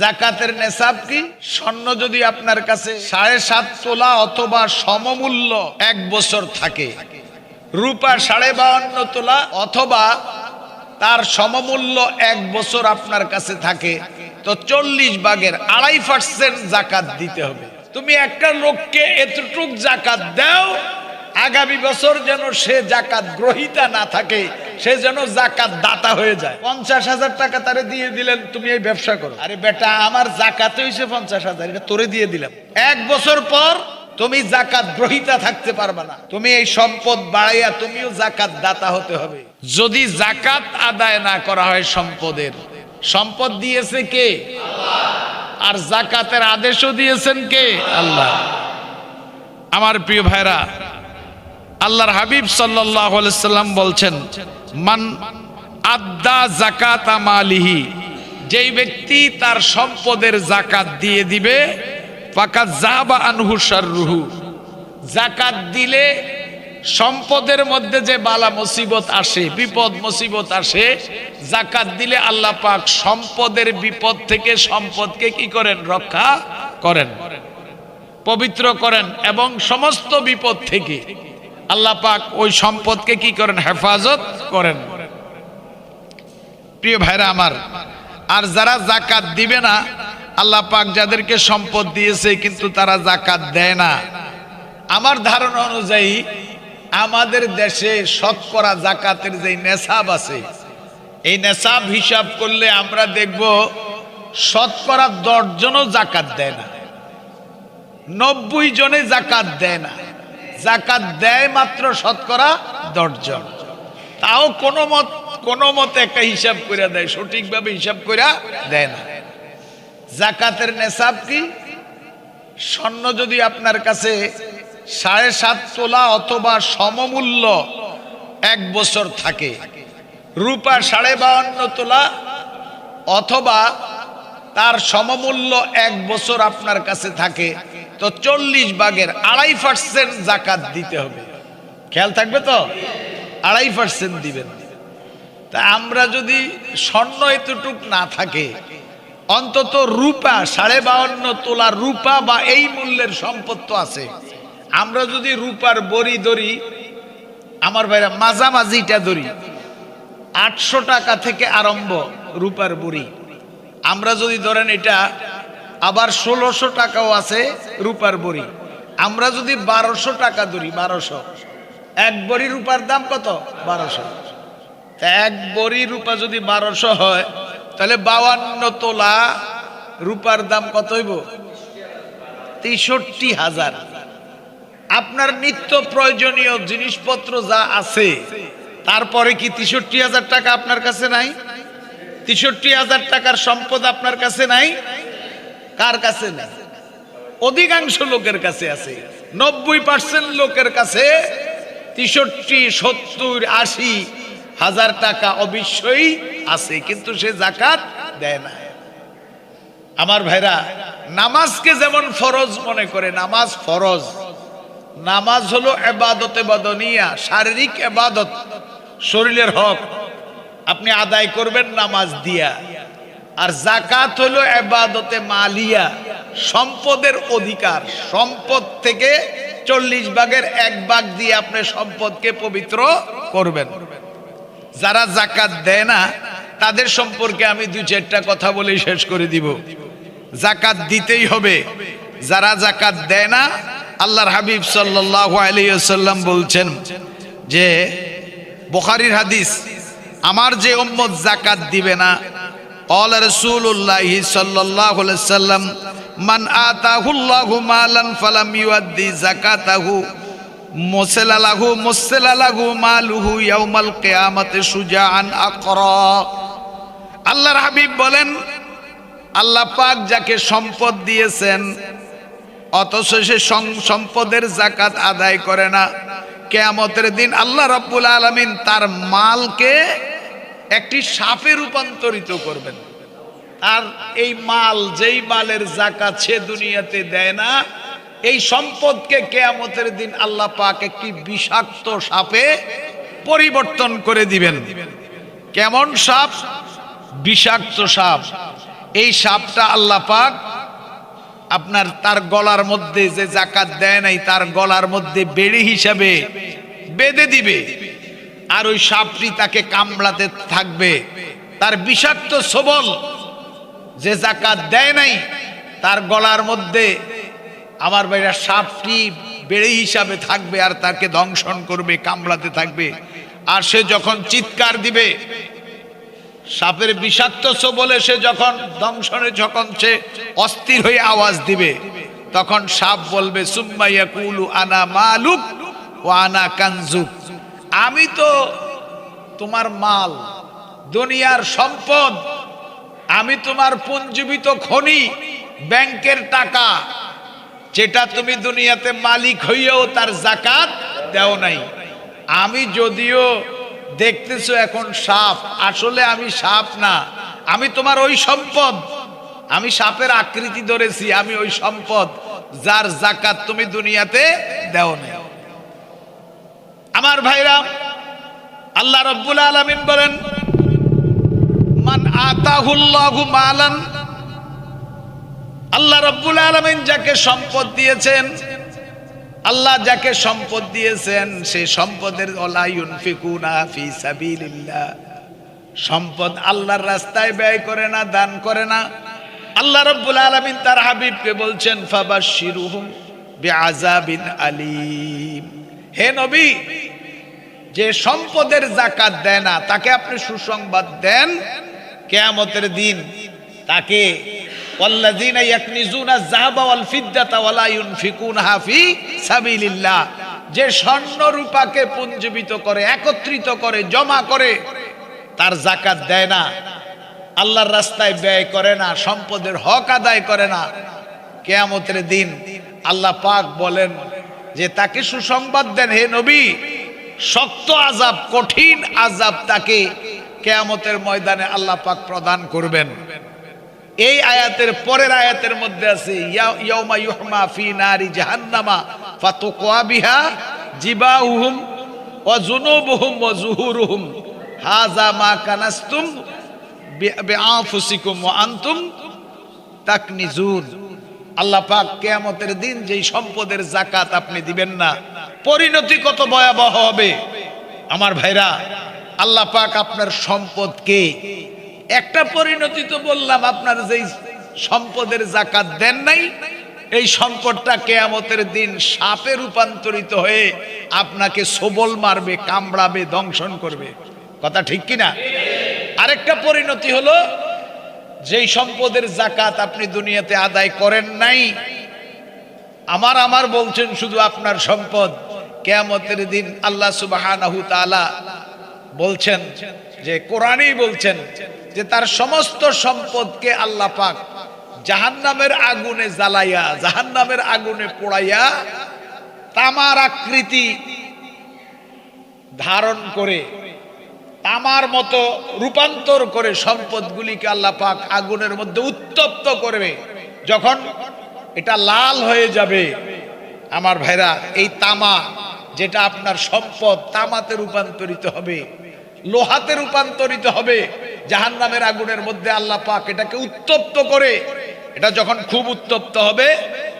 জাকাতের নেশাব কি? স্বর্ণ যদি আপনার কাছে সাড়ে সাত তোলা অথবা সমমূল্য এক বছর থাকে, রূপা সাড়ে বাউন্ন তোলা অথবা তার সমমূল্য এক বছর আপনার কাছে থাকে, তো চল্লিশ ভাগের আড়াই পার্সেন্ট জাকাত দিতে হবে। তুমি একটা লোককে এতটুক জাকাত দাও আগামী বছর যেন সে জাকাত গ্রহিতা না থাকে সে যেন জাকাত দাতা হয়ে যায়। পঞ্চাশ হাজার টাকা তারে দিয়ে দিলেন তুমি এই ব্যবসা করো। আরে বেটা আমার জাকাত হয়েছে পঞ্চাশ হাজার এটা তোরে দিয়ে দিলাম। এক বছর পর তুমি জাকাত গ্রহিতা থাকতে পারবে না। তুমি এই সম্পদ বাড়াইয়া তুমিও জাকাত দাতা হতে হবে। যদি জাকাত আদায় না করা হয় সম্পদের সম্পদ দিয়েছে কে? আর জাকাতের আদেশও দিয়েছেন কে? আল্লাহ। আমার প্রিয় ভাইরা আল্লাহর হাবিব সাল্লাম বলছেন, মান আদা জাকাত মালিহি যেই ব্যক্তি তার সম্পদের জাকাত দিয়ে দিবে ফাঁকা জাবা আনহু রুহু জাকাত দিলে সম্পদের মধ্যে যে বালা মুসিবত আসে, বিপদ মুসিবত আসে জাকাত দিলে আল্লাহ পাক সম্পদের বিপদ থেকে সম্পদকে কি করেন? রক্ষা করেন, পবিত্র করেন এবং সমস্ত বিপদ থেকে। আল্লাহ পাক ওই সম্পদকে কি করেন? হেফাজত করেন। প্রিয় ভাইরা আমার, আর যারা জাকাত দিবে না, আল্লাহ পাক যাদেরকে সম্পদ দিয়েছে কিন্তু তারা জাকাত দেয় না। আমার ধারণা অনুযায়ী আমাদের দেশে শতকরা জাকাতের যে নেশাব আছে, এই নেশাব হিসাব করলে আমরা দেখব শতকরা দশজনও জাকাত দেয় না। নব্বই জনে জাকাত দেয় না। জাকাত দেয় মাত্র শতকরা দশজন। তাও কোনো মত, কোনো মতে একটা হিসাব করে দেয়, সঠিকভাবে হিসাব করে দেয় না। জাকাতের নেশাব কি? স্বর্ণ যদি আপনার কাছে সাড়ে সাত তোলা অথবা সমমূল্য এক বছর থাকে, রূপা সাড়ে বাউন্ন তোলা অথবা তার সমমূল্য এক বছর আপনার কাছে থাকে তো চল্লিশ বাঘের আড়াই পার্সেন্ট জাকাত দিতে হবে। খেয়াল থাকবে তো? আড়াই পার্সেন্ট দিবেন। তা আমরা যদি স্বর্ণ এতটুক না থাকে, অন্তত রূপা, সাড়ে বাউন্ন তোলা রূপা বা এই মূল্যের সম্পদ তো আছে। আমরা যদি রূপার বড়ি ধরি, আমার ভাইরা মাঝামাঝিটা ধরি, আটশো টাকা থেকে আরম্ভ রূপার বড়ি। আমরা যদি ধরেন এটা আবার ষোলোশো টাকাও আছে রূপার বড়ি। আমরা যদি বারোশো টাকা ধরি, বারোশো। এক বড়ি রূপার দাম কত? বারোশো। এক বড়ি রূপা যদি বারোশো হয়, তাহলে বাউান্ন তোলা রূপার দাম কত হইব? তেষট্টি হাজার। আপনার নিত্য প্রয়োজনীয় জিনিসপত্র যা আছে, তারপরে কি তেষট্টি হাজার টাকা আপনার কাছে নাই? তেষট্টি হাজার টাকার সম্পদ আপনার কাছে নাই? কার কাছে নাই? অধিকাংশ লোকের কাছে আছে। নব্বই পার্সেন্ট লোকের কাছে তেষট্টি, সত্তর, আশি হাজার টাকা অবশ্যই আছে, কিন্তু সে জাকাত দেয় না। আমার ভাইরা, নামাজকে যেমন ফরজ মনে করে, নামাজ ফরজ। নামাজ হলো এবাদতে বদনিয়া শারীরিক এবাদত, শরীরের হক। আপনি আদায় করবেন নামাজ দিয়া। আর জাকাত হলো এবাদতে মালিয়া, সম্পদের অধিকার। সম্পদ থেকে চল্লিশ ভাগের এক ভাগ দিয়ে আপনি সম্পদকে পবিত্র করবেন। যারা জাকাত দেয় না, তাদের সম্পর্কে আমি দু চারটা কথা বলে শেষ করে দিব। জাকাত দিতেই হবে। যারা জাকাত দেয় না, আল্লাহর হাবিব সাল্লাহ আলিয়াল্লাম বলছেন যে, বুখারির হাদিস, আমার যে উম্মত জাকাত দিবে না قال رسول الله صلى الله عليه وسلم من آتاه الله مالا فلم يؤدي زكاته مسل له مسل له ماله يوم القيامة شجاعا أقرا আল্লাহর হাবিব বলেন আল্লাহ পাক যাকে সম্পদ দিয়েছেন অথচ সে সম্পদের জাকাত আদায় করে না কেয়ামতের দিন আল্লাহ রব্বুল আলমিন তার মালকে একটি সাপে রূপান্তরিত করবেন। আর এই মাল, যেই মালের জাকাত সে দুনিয়াতে দেয় না, এই সম্পদকে কেয়ামতের দিন আল্লাহ পাক একটি বিষাক্ত সাপে পরিবর্তন করে দিবেন। কেমন সাপ? বিষাক্ত সাপ। এই সাপটা আল্লাহ পাক আপনার তার গলার মধ্যে যে জাকাত দেয় নাই, তার গলার মধ্যে বেড়ে হিসাবে বেঁধে দিবে। আর ওই সাপটি তাকে কামড়াতে থাকবে। তার বিষাক্ত সবল যে জাকাত দেয় নাই, তার গলার মধ্যে আমার ভাইরা সাপটি বেড়ে হিসাবে থাকবে আর তাকে দংশন করবে, কামড়াতে থাকবে। আর সে যখন চিৎকার দিবে, সাপের বিষাক্ত সবলে সে যখন দংশনে যখন সে অস্থির হয়ে আওয়াজ দিবে, তখন সাপ বলবে সুম্মাইয়া কুলু আনা মালুক ও আনা কানজুক। আমি তো তোমার মাল, দুনিয়ার সম্পদ, আমি তোমার পুঞ্জীবিত খনি, ব্যাংকের টাকা, যেটা তুমি দুনিয়াতে মালিক হইয়াও তার জাকাত দেও নাই। আমি যদিও দেখতেছো এখন সাপ, আসলে আমি সাপ না, আমি তোমার ওই সম্পদ, আমি সাপের আকৃতি ধরেছি, আমি ওই সম্পদ যার জাকাত তুমি দুনিয়াতে দেও নাই। আমার ভাইরা, আল্লাহ রব্বুল আলামিন বলেন, মান আতাহুল্লাহু মালান আল্লাহ রব্বুল আলামিন যাকে সম্পদ দিয়েছেন, আল্লাহ যাকে সম্পদ দিয়েছেন, সে সম্পদের সম্পদ আল্লাহর রাস্তায় ব্যয় করে না, দান করে না। আল্লাহ রব্বুল আলামিন তার হাবিবকে বলছেন, ফাবাশশিরুহুম বিআযাবিন আলিম হে নবী, যে সম্পদের জাকাত দেয় না, তাকে আপনি সুসংবাদ দেন কেয়ামতের দিন। তাকে যে স্বর্ণ রূপাকে পুঞ্জীবিত করে, একত্রিত করে, জমা করে, তার জাকাত দেয় না। আল্লাহর রাস্তায় ব্যয় করে না, সম্পদের হক আদায় করে না। কেয়ামতের দিন আল্লাহ পাক বলেন যে তাকে সুসংবাদ দেন, হে নবী, শক্ত আজাব, কঠিন আজাব তাকে কেয়ামতের ময়দানে আল্লাহ পাক প্রদান করবেন। এই আয়াতের পরের আয়াতের মধ্যে আছে, ইয়া- ইয়াউমা ইউহমা ফি নারি জাহান্নামা ফাতুকওয়া বিহা জিবাহুহুম ওয়া জুনুবুহুম ওয়া জুহুরুহুম হাযা মা কানাস্তুম বি- বিআনফুসিকুম ওয়া আনতুম তাকনিজুন। আল্লাহ পাক কিয়ামতের দিন যেই সম্পদের জাকাত আপনি দিবেন না, পরিণতি কত ভয়াবহ হবে। আমার ভাইরা, আল্লাহ পাক আপনার সম্পদকে একটা পরিণতি তো বললাম, আপনার যেই সম্পদের জাকাত দেন নাই, এই সম্পদটা কেয়ামতের দিন সাপে রূপান্তরিত হয়ে আপনাকে সবল মারবে, কামড়াবে, দংশন করবে। কথা ঠিক কিনা? আরেকটা পরিণতি হলো যেই সম্পদের জাকাত আপনি দুনিয়াতে আদায় করেন নাই, আমার আমার বলছেন শুধু আপনার সম্পদ। কেয়ামতের দিন আল্লাহ তাআলা বলছেন যে, কোরআনই বলছেন যে, তার সমস্ত সম্পদকে আল্লাহ পাক জাহান্নামের আগুনে জ্বালাইয়া, জাহান্নামের আগুনে পোড়াইয়া তামার আকৃতি ধারণ করে তামার মতো রূপান্তর করে সম্পদগুলিকে আল্লাহ পাক আগুনের মধ্যে উত্তপ্ত করবে। যখন এটা লাল হয়ে যাবে, আমার ভাইরা, এই তামা যেটা আপনার সম্পদ তামাতে রূপান্তরিত হবে, লোহাতে রূপান্তরিত হবে জাহান নামের আগুনের মধ্যে আল্লাহ পাক এটাকে উত্তপ্ত করে, এটা যখন খুব উত্তপ্ত হবে,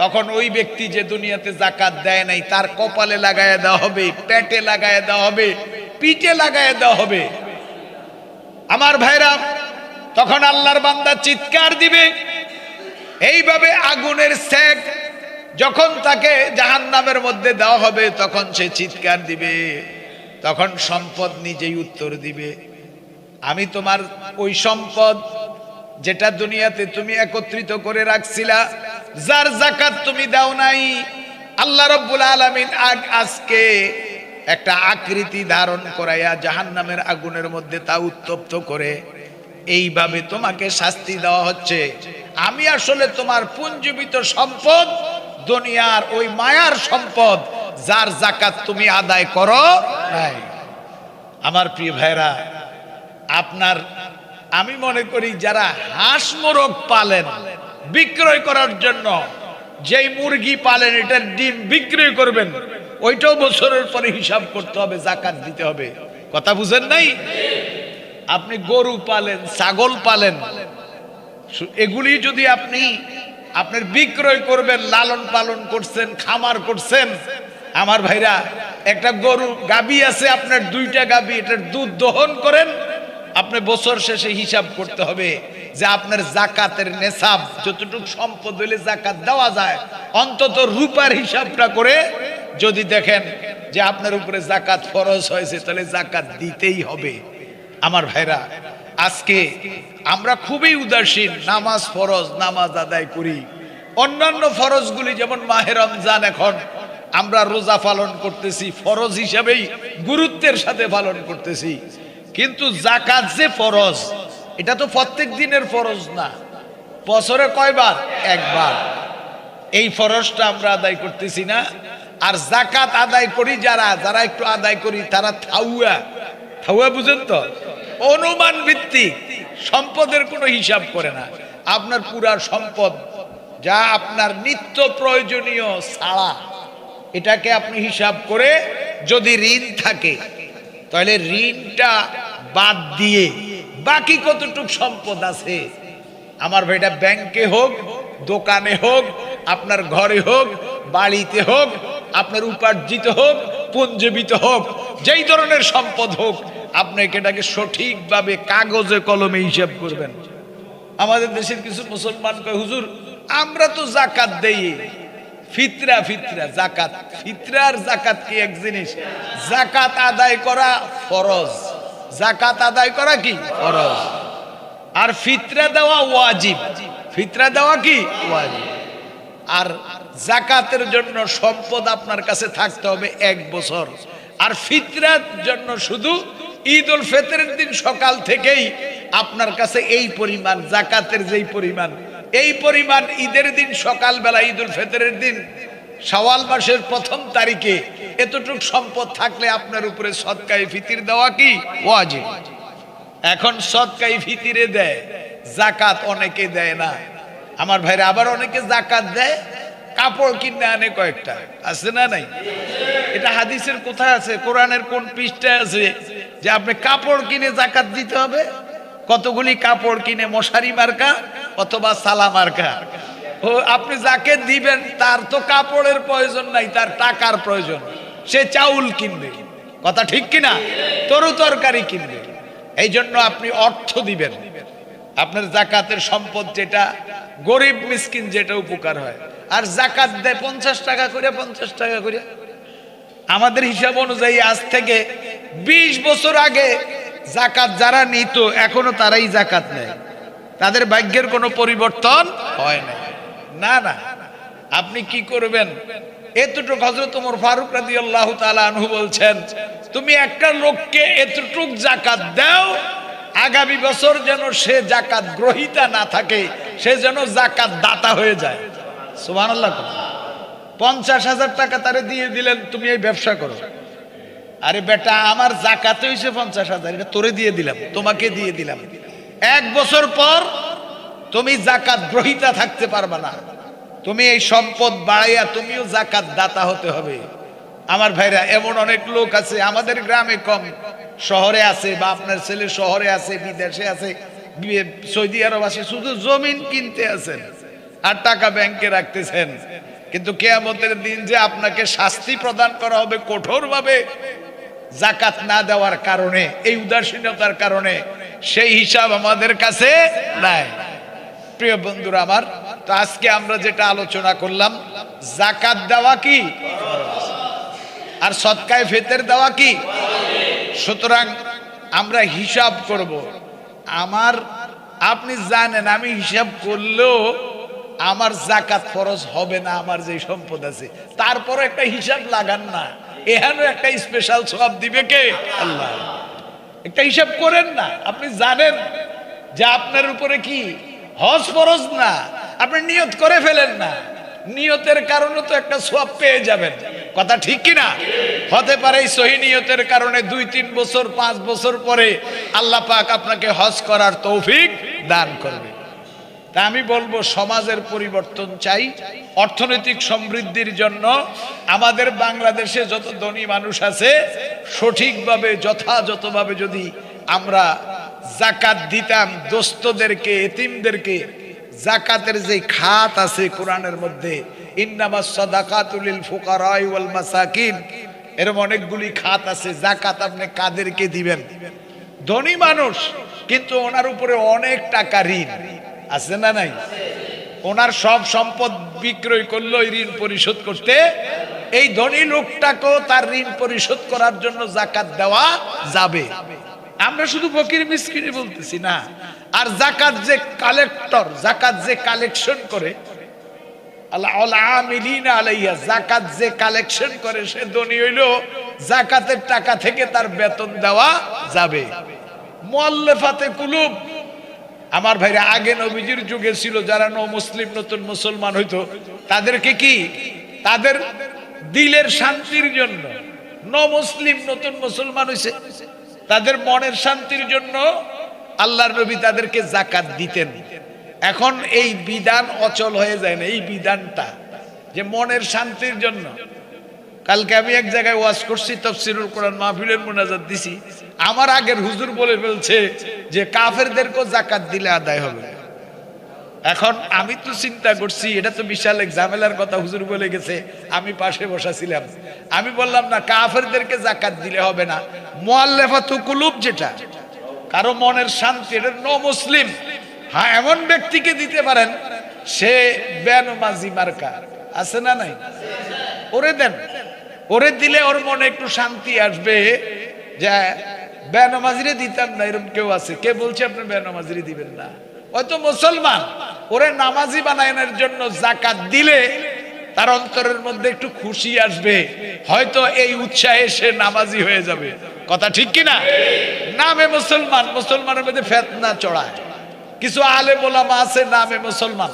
তখন ওই ব্যক্তি যে দুনিয়াতে জাকাত দেয় নাই, তার কপালে লাগায় দেওয়া হবে, পেটে লাগায় দেওয়া হবে পিঠে লাগায় দেওয়া হবে। আমার ভাইরা, তখন আল্লাহর বান্দা চিৎকার দিবে। এইভাবে আগুনের সেক যখন তাকে জাহান্নামের মধ্যে দেওয়া হবে, তখন সে চিৎকার দিবে। তখন সম্পদ নিজেই উত্তর দিবে। আমি তোমার ওই সম্পদ যেটা দুনিয়াতে তুমি একত্রিত করে রাখছিলা, যার জাকাত তুমি দাও নাই। আল্লাহ রব্বুল আলামিন আগ আজকে একটা আকৃতি ধারণ করাইয়া জাহান্নামের আগুনের মধ্যে তা উত্তপ্ত করে, এইভাবে তোমাকে শাস্তি দেওয়া হচ্ছে। আমি আসলে তোমার পুঞ্জীবিত সম্পদ, দুনিয়ার ওই মায়ার সম্পদ, যার জাকাত তুমি আদায় করো আমার প্রিয় ভাইরা আপনার, আমি মনে করি যারা হাঁস মোরগ পালেন বিক্রয় করার জন্য, যেই মুরগি পালেন, এটার ডিম বিক্রয় করবেন ওইটাও বছরের পরে হিসাব করতে হবে, জাকাত দিতে হবে। কথা বুঝেন নাই? আপনি গরু পালেন, ছাগল পালেন এগুলি যদি আপনি, আপনার বিক্রয় করবেন, লালন পালন করছেন, খামার করছেন, আমার ভাইরা, একটা গরু, গাবি আছে আপনার, দুইটা গাবি, এটার দুধ দহন করেন, আপনি বছর শেষে হিসাব করতে হবে যে আপনার জাকাতের নেশাব, যতটুকু সম্পদ হইলে জাকাত দেওয়া যায়, অন্তত রূপার হিসাবটা করে যদি দেখেন যে আপনার উপরে জাকাত ফরজ হয়েছে, তাহলে জাকাত দিতেই হবে। আমার ভাইরা, আজকে আমরা খুবই উদাসীন, নামাজ ফরজ, নামাজ আদায় করি। অন্যান্য ফরজগুলি যেমন মাহে রমজান এখন, আমরা রোজা পালন করতেছি, ফরজ হিসাবেই গুরুত্বের সাথে পালন করতেছি। কিন্তু জাকাত যে ফরজ, এটা তো প্রত্যেক দিনের ফরজ না। বছরে কয়বার? একবার। এই ফরজটা আমরা আদায় করতেছি না। আর জাকাত আদায় করি যারা যারা একটু আদায় করি তারা থাউয়া। থাউয়া বুঝেন তো? অনুমান ভিত্তিক। সম্পদের কোনো হিসাব করে না। আপনার পুরা সম্পদ, যা আপনার নিত্য প্রয়োজনীয় ছাড়া, এটাকে আপনি হিসাব করে যদি ঋণ থাকে, তাহলে ঋণটা বাদ দিয়ে বাকি কতটুক সম্পদ আছে? আমার ভাইটা ব্যাংকে হোক, দোকানে হোক, আপনার ঘরে হোক, বাড়িতে হোক আপনার উপার্জিত হোক, পুঞ্জীবিত হোক, যেই ধরনের সম্পদ হোক আপনাকে এটাকে সঠিকভাবে কাগজে কলমে হিসাব করবেন। আমাদের দেশের কিছু মুসলমান কয়, হুজুর, আমরা তো জাকাত দেই। ফিতরা ফিতরা, জাকাত। ফিতরার জাকাত কি এক জিনিস? জাকাত আদায় করা ফরজ। জাকাত আদায় করা কি? ফরজ। আর ফিতরা দেওয়া ওয়াজিব। ফিতরা দেওয়া কি? ওয়াজিব। আর জাকাতের জন্য সম্পদ আপনার কাছে থাকতে হবে এক বছর। আর ফিতরার জন্য শুধু ঈদ উল ফিতরের দিন সকাল থেকেই আপনার কাছে এই পরিমাণ, জাকাতের যেই পরিমাণ। এই পরিমাণ ঈদের দিন সকালবেলা ঈদ উল ফিতরের দিন সওয়াল মাসের প্রথম তারিখে এতটুক সম্পদ থাকলে আপনার উপরে সৎকাই ফিতির দেওয়া কি? ওয়াজিব। এখন সৎকাই ফিতিরে দেয়, জাকাত অনেকে দেয় না। আমার ভাইরা আবার অনেকে জাকাত দেয়, কাপড় কিনে আনে কয়েকটা। আছে না নাই? এটা হাদিসের কোথায় আছে? কোরআনের কোন পৃষ্ঠায় আছে যে আপনি কাপড় কিনে জাকাত দিতে হবে? কতগুলি কাপড় কিনে মশারি মার্কা অথবা সালা মার্কা? ও, আপনি যাকে দিবেন, তার তো কাপড়ের প্রয়োজন নাই, তার টাকার প্রয়োজন। সে চাউল কিনবে। কথা ঠিক কিনা? তরু তরকারি কিনবে। এই জন্য আপনি অর্থ দিবেন। আপনার জাকাতের সম্পদ যেটা, গরিব মিসকিন যেটা উপকার হয়। আর জাকাত দেয় পঞ্চাশ টাকা করে, পঞ্চাশ টাকা করে। আমাদের হিসাব অনুযায়ী আজ থেকে ২০ বছর আগে জাকাত যারা নিত, এখনও তারাই জাকাত নেয়। তাদের ভাগ্যের কোনো পরিবর্তন হয় না না না। আপনি কি করবেন? এতটুক হজরত ওমর ফারুক রাজি আল্লাহ আনহু বলছেন, তুমি একটা লোককে এতটুক জাকাত দাও আগামী বছর যেন সে জাকাত গ্রহিতা না থাকে, সে যেন জাকাত দাতা হয়ে যায়। সুবান পঞ্চাশ হাজার টাকা তারে দিয়ে দিলেন, তুমি এই ব্যবসা করো। আরে বেটা, আমার জাকাতে হয়েছে পঞ্চাশ হাজার, এটা তোরে দিয়ে দিলাম, তোমাকে দিয়ে দিলাম। এক বছর পর তুমি জাকাত গ্রহিতা থাকতে পারবা না। তুমি এই সম্পদ বাড়াইয়া তুমিও জাকাত দাতা হতে হবে। আমার ভাইরা, এমন অনেক লোক আছে, আমাদের গ্রামে কম। শহরে আছে, বা আপনার ছেলে শহরে আছে, বিদেশে আছে সৌদি আরব আছে, শুধু জমিন কিনতে আছেন আর টাকা ব্যাংকে রাখতেছেন। কিন্তু কেয়ামতের দিন যে আপনাকে শাস্তি প্রদান করা হবে কঠোরভাবে জাকাত না দেওয়ার কারণে, এই উদাসীনতার কারণে, সেই হিসাব আমাদের কাছে নাই। প্রিয় বন্ধুরা আমার, তো আজকে আমরা যেটা আলোচনা করলাম জাকাত দেওয়া কি? আর সৎকায় ফেতের দেওয়া কি? সুতরাং আমরা হিসাব করব। আমার, আপনি জানেন, আমি হিসাব করলেও আমার জাকাত ফরজ হবে না, আমার যে সম্পদ আছে। তারপর একটা হিসাব লাগান না। এখানেও একটা স্পেশাল সব দিবে কে? আল্লাহ। একটা হিসাব করেন না। আপনি জানেন যে আপনার উপরে কি? হজ ফরজ না। আপনি নিয়ত করে ফেলেন না। নিয়তের কারণে তো একটা সোয়াব পেয়ে যাবেন। কথা ঠিক কিনা? হতে পারে এই সহি নিয়তের কারণে দুই, তিন বছর, পাঁচ বছর পরে আল্লাহ পাক আপনাকে হজ করার তৌফিক দান করবে। তা আমি বলব, সমাজের পরিবর্তন চাই, অর্থনৈতিক সমৃদ্ধির জন্য। আমাদের বাংলাদেশে যত ধনী মানুষ আছে, সঠিকভাবে, যথাযথভাবে যদি আমরা জাকাত দিতাম, দোস্তদেরকে, এতিমদেরকে, জাকাতের যে খাত আছে কোরআনের মধ্যে ইন্নামাস সাদাকাতুলিল ফুকারাই ওয়াল মাসাকিন। এরকম অনেকগুলি খাত আছে জাকাত আপনি কাদেরকে দিবেন। ধনী মানুষ, কিন্তু ওনার উপরে অনেক টাকা ঋণ। আছে না নাই? ওনার সব সম্পদ বিক্রয় করল ঋণ পরিশোধ করতে। এই ধনী লোকটাকেও তার ঋণ পরিশোধ করার জন্য জাকাত দেওয়া যাবে। আমরা শুধু ফকির মিসকিনে বলতেছি না। আর জাকাত যে কালেক্টর জাকাত যে কালেকশন করে ধনী হইল জাকাতের টাকা থেকে তার বেতন দেওয়া যাবে। মোয়াল্লেফাতে কুলুব। আমার ভাইরা, আগে নবীজির যুগে ছিল যারা ন মুসলিম, নতুন মুসলমান হইতো, তাদেরকে কি? তাদের দিলের শান্তির জন্য, ন মুসলিম, নতুন মুসলমান হইছে, তাদের মনের শান্তির জন্য আল্লাহর নবী তাদেরকে জাকাত দিতেন। এখন এই বিধান অচল হয়ে যায় না, এই বিধানটা, যে মনের শান্তির জন্য। কালকে আমি এক জায়গায় ওয়াজ করছি, তফসিরুল কোরআন মাহফিলের মোনাজাত দিছি। আমার আগের হুজুর বলে ফেলছে যে কাফেরদেরকেও জাকাত দিলে আদায় হবে। এখন আমি তো চিন্তা করছি, এটা তো বিশাল এক ঝামেলার কথা, হুজুর বলে গেছে, আমি পাশে বসা ছিলাম আমি বললাম, না, কাফেরদেরকে জাকাত দিলে হবে না। মোয়াল্লেফাতু কুলুব যেটা, কারও মনের শান্তি, এটা ন মুসলিম হ্যাঁ এমন ব্যক্তিকে দিতে পারেন, সে বেনমাজি মার্কা। আছে না নাই? ওরে দেন। ওরে দিলে ওর মনে একটু শান্তি আসবে যে বেনমাজিরে দিতাম না এরকম কেউ আছে। কে বলছে আপনি বেনমাজিরে দিবেন না? হয়তো মুসলমান। ওরে নামাজি বানানোর জন্য জাকাত দিলে তার অন্তরের মধ্যে একটু খুশি আসবে। হয়তো এই উৎসাহে সে নামাজি হয়ে যাবে। কথা ঠিক কিনা? নামে মুসলমান, মুসলমানের মধ্যে ফেতনা চড়ায়। কিছু আলে বোলামা আছে নামে মুসলমান।